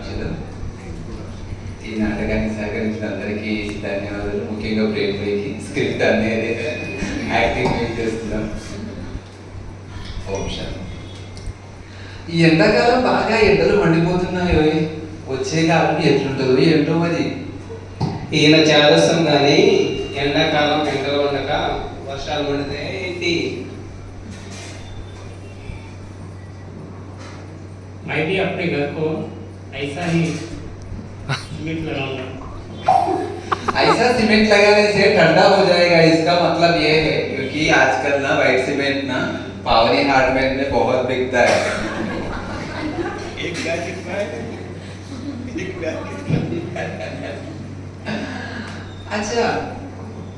శుభాకాంక్షలు ఈ నాటకాన్ని సహకరించిన అందరికీ ధన్యవాదాలు ముఖ్యంగా ప్రేమ్ భాయ్కి స్క్రిప్ట్ అనేది యాక్టింగ్ మేము చేస్తున్నాం ఓం శాంతి. ఈ ఎండాకాలం బాగా ఎండలు మండిపోతున్నాయి వచ్చే కాలం ఎట్లుంటుందో ఏంటో మరి ఈయన చేదస్తం కానీ ఎండాకాలం ఎండలు ఉండక వర్షాలు పడితే ఏంటి मैं भी अपने घर को ऐसा ही सीमेंट लगाऊंगा ऐसा सीमेंट लगाने से ठंडा हो जाएगा इसका मतलब ये है क्योंकि आजकल ना व्हाइट सीमेंट ना पावनी हार्डवेयर में बहुत बिकता है एक बैग कितना है एक बैग कितना है అచ్చా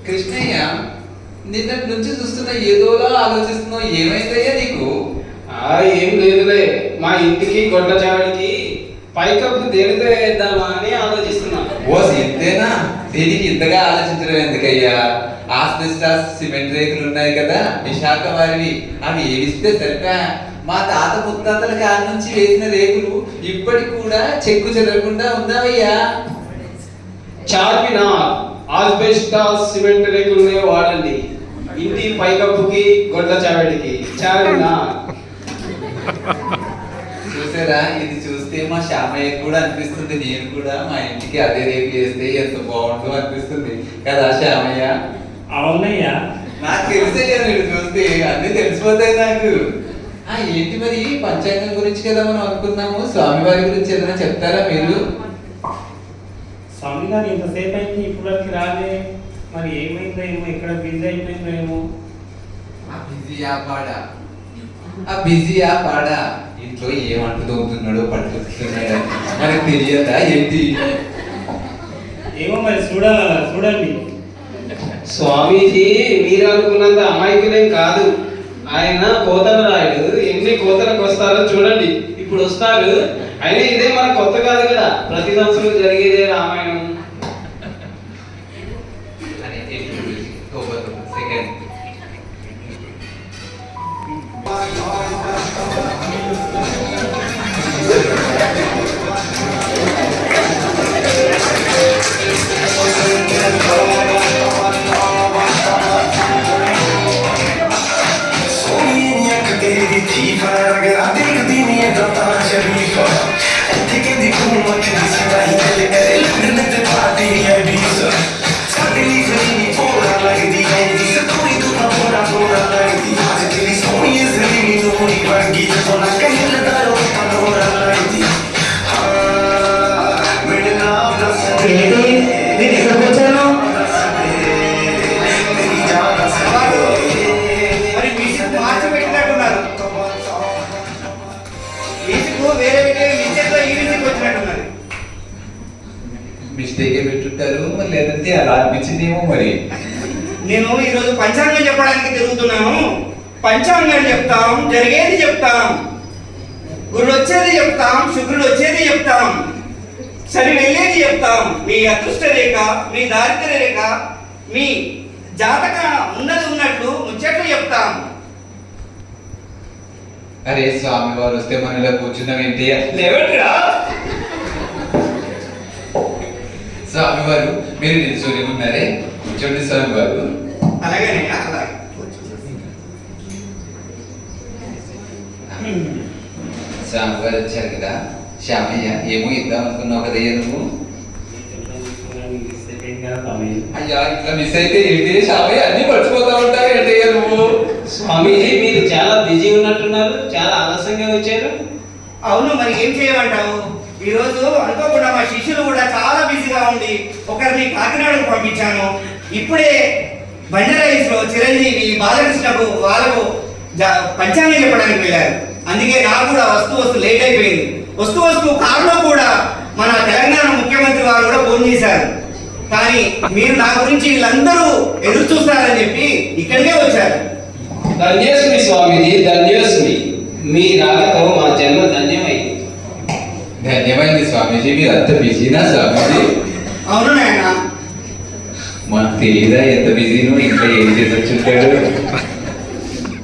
కృష్ణయ్య నిన్నటి నుంచి చూస్తున్న ఏదోలా ఆలోచిస్తున్నావు ఏమైందయ్యా నీకు ఆ ఏం లేదులే మా ఇంటికి గొడ్ల చావడికి పైకప్పు దేనితో వేద్దామా అని ఆలోచిస్తున్నా ఓ ఇంతేనా దీనికి ఇంతగా ఆలోచించడం ఎందుకయ్యా? ఆస్బెస్టాస్ సిమెంట్ రేకులు ఉన్నాయి కదా విశాఖ వారివి అవి ఏవిస్తే సరిపా? మా తాత ముత్తాతల కాలం నుంచి వేసిన రేకులు ఇప్పటికి కూడా చెక్కు చెదరకుండా ఉందావయ్యా చార్మిన ఆస్బెస్టాస్ సిమెంట్ రేకులనే వాడండి. ఇంటి పైకప్పుకి గొడ్ల చావడికి. చార్మిన చూసారా? ఇది చూస్తే మా శ్యామయ్య కూడా అనిపిస్తుంది నేను కూడా మా ఇంటికి అదే రేపు వేస్తే ఎంత బాగుంటుందో అనిపిస్తుంది. కదా శ్యామయ్య? అవునయ్యా. నాకు తెలిసే మీరు చూస్తే. అన్ని తెలిసిపోతాయి నాకు. ఆ ఏంటి మరి? పంచాంగం గురించి కదా మనం అనుకున్నాము. స్వామివారి గురించి ఏదైనా చెప్తారా మీరు? స్వామి గారు ఇంతసేపు అయింది ఇప్పటికి రాలే. మరి ఏమైందో ఏమో ఇక్కడ బిజీ అయిపోయిందో ఏమో. ఆ బిజీయా పాడా? ఆ బిజీయా పాడా? ఇంట్లో ఏమంటు తోగుతున్నాడో పట్టుకుతున్నాడు మనకు తెలియదా ఏంటి? ఏమో మరి చూడాల చూడండి. స్వామీజీ మీరు అనుకున్నంత అమాయకులేం కాదు. ఆయన కోతల రాయుడు. ఎన్ని కోతలకు వస్తారో చూడండి. ఇప్పుడు వస్తారు అయినా ఇదే మన కొత్త కాదు కదా. ప్రతి సంవత్సరం జరిగేదే I think in the room like. అలా అనిపించిందేమో మరి. నేను ఈరోజు పంచాంగం చెప్పడానికి తిరుగుతున్నాను. పంచాంగం చెప్తాం జరిగేది చెప్తాం. గురుడు వచ్చేది చెప్తాం శుక్రుడు వచ్చేది చెప్తాం. శని వెళ్ళేది చెప్తాం. మీ అదృష్ట రేఖ మీ దారిద్ర్య రేఖ మీ జాతక ఉన్నది ఉన్నట్లు ముచ్చట్లు చెప్తాం. అరే స్వామి వారు వస్తే మనం ఇలా కూర్చున్నాం ఏంటి లేవట్రా స్వామి వారు మీరు నిల్చొని ఉన్నారే? కూర్చోండి స్వామి వారు అలాగే స్వామి వారు వచ్చారు కదా. శ్యామయ్య ఏమో ఇద్దాం అనుకున్నావు కదయ్య నువ్వు? అయ్యా ఇట్లా మిస్ అయితే ఏంటి? శ్యామయ్య అన్ని మర్చిపోతా ఉంటావు ఏంటయ్య నువ్వు? స్వామీజీ మీరు చాలా బిజీ ఉన్నట్టున్నారు చాలా ఆలస్యంగా వచ్చారు. అవును మరి ఏం చేయమంటావు? ఈ రోజు అనుకోకుండా మా శిష్యులు కూడా చాలా బిజీగా ఉండి ఒకరిని కాకినాడకు పంపించాను. ఇప్పుడే బంజారాయిస్ చిరంజీవి బాలకృష్ణకు వాళ్ళకు పంచాంగం చెప్పడానికి వెళ్ళారు. అందుకే నాకు కూడా వస్తూ వస్తూ లేట్ అయిపోయింది. వస్తూ వస్తూ కారులో కూడా మన తెలంగాణ ముఖ్యమంత్రి వారు కూడా ఫోన్ చేశారు. కానీ మీరు నా గురించి వీళ్ళందరూ ఎదురు చూస్తారని చెప్పి ఇక్కడికే వచ్చారు. ధన్యస్మి స్వామిజీ ధన్యస్మి. మీ రాకతో మా జన్మ ధన్యమైంది ధన్యమైంది స్వామీజీ మీరు అంత బిజీనా స్వామీజీ అవును నాయన మాకు తెలియదా ఎంత బిజీనో ఇంకా ఏం చేసి వచ్చుంటాడు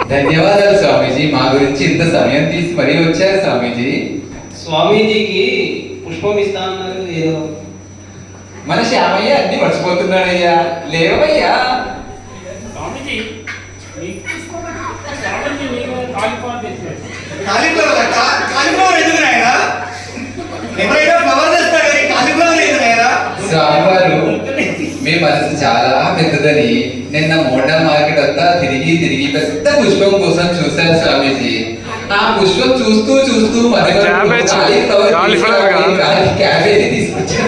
ధన్యవాదాలు స్వామీజీ మా గురించి ఇంత సమయం తీసి మరీ వచ్చారు స్వామీజీ స్వామీజీకి పుష్ప ఇస్తా అన్నారు ఏదో మన శ్యామయ్య అన్ని మర్చిపోతున్నాడయ్యా లేవయ్యా స్వామిజీ మీకు స్వామిజీ మీకు కాలిఫ్లవర్ కాలీఫ్లవర్ కా- కాలీఫ్లవర్ ఎందుకు నాయనా ఎవరైనా ఫ్లవర్ తెస్తారు కానీ కాలీఫ్లవర్ ఎందుకు నాయనా స్వామివారు మీ మనసు చాలా పెద్దదని. నిన్న మోండా మార్కెట్ అంతా తిరిగి తిరిగి పెద్ద పుష్పం కోసం చూశాను స్వామీజీ. ఆ పుష్పం చూస్తూ చూస్తూ మరి క్యాబేజ్. తీసుకొచ్చాను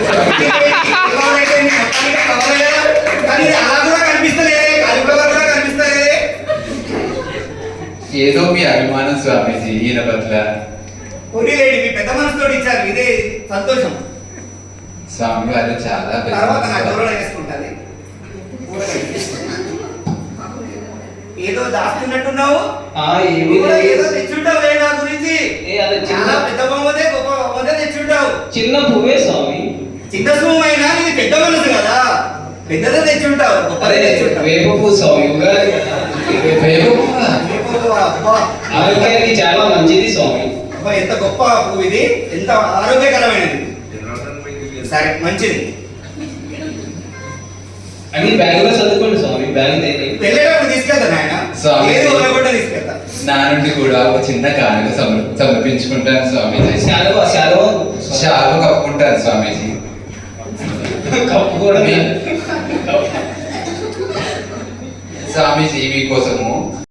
ఏదో మీ అభిమానం స్వామీజీ ఈయన పట్ల. కొనిలేడి మీ పెద్ద మనసుతో ఇచ్చారు ఇదే సంతోషం. స్వామివారు చాలా పెద్ద తర్వాత నా మనసు. గౌరవం వేసుకుంటుంది ఏదో దాస్తున్నట్టున్నావు? ఏదో లేదు. తెచ్చుంటావు నా గురించి? ఏ అది చాలా పెద్ద బొమ్మదే గొప్ప బొమ్మదే తెచ్చుంటావు. చిన్న పువ్వే స్వామి. చిన్న సుమైనా ఇది పెద్ద మనసు కదా. పెద్దదే తెచ్చుంటావు గొప్పదే తెచ్చుంటావు. వేప పువ్వు స్వామి వేప ఆరోగ్యానికి చాలా మంచిది స్వామి. అబ్బా, ఎంత గొప్ప పువ్వు ఇది. ఎంత ఆరోగ్యకరమైనది. సరే మంచిది. అన్ని బ్యాగులో చదువుకోండి స్వామి బ్యాగ్ వెళ్ళేటప్పుడు. ఏది వదలకుండా తీసుకెళ్తా నా నుండి కూడా ఒక చిన్న కానుక సమర్ సమర్పించుకుంటాను స్వామీజీ. శాలువ శాలువ? షాలు కప్పుకుంటాను స్వామీజీ. కప్పు కూడా స్వామీజీ మీకోసము